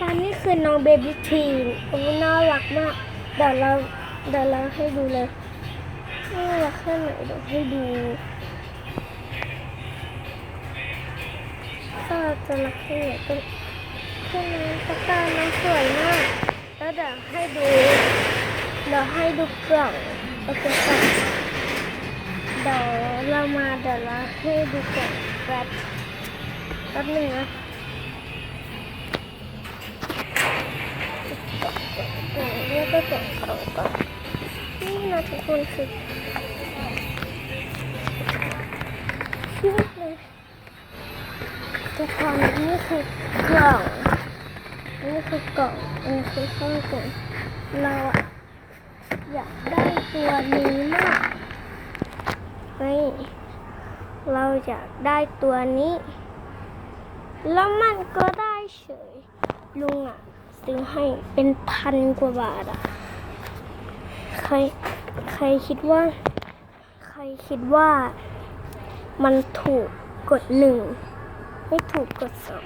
ค่ะนี่คือน้องเบบี้ทีนโอ้น่ารักมาก เดี๋ยวเราเดี๋ยวเราให้ดูเลยน่ารักแค่ไหนเดี๋ยวให้ดูก็จะรักแค่ไหนก็แค่นี้ตะกร้าน้องสวยมาก แล้วเดี๋ยวให้ดู เดี๋ยวให้ดูกล่องโอเคค่ะเดี๋ยวเรามาเดี๋ยวเราให้ดูกล่องแป๊บแป๊บหนึงนะ แล้วก็ส่งของก่อนนี่นะทุกคนคือชีวิตเลยทุกคนนี่คือกล่องนี่คือกล่องนี่คือข้าวกล่องเราอะอยากได้ตัวนี้มากนี่เราอยากได้ตัวนี้ แล้วมันก็ได้เฉยลุงอะ ซื้อให้เป็นพันกว่าบาทอะใครใครคิดว่า ใครคิดว่ามันถูกกดหนึ่งไม่ถูกกดสอง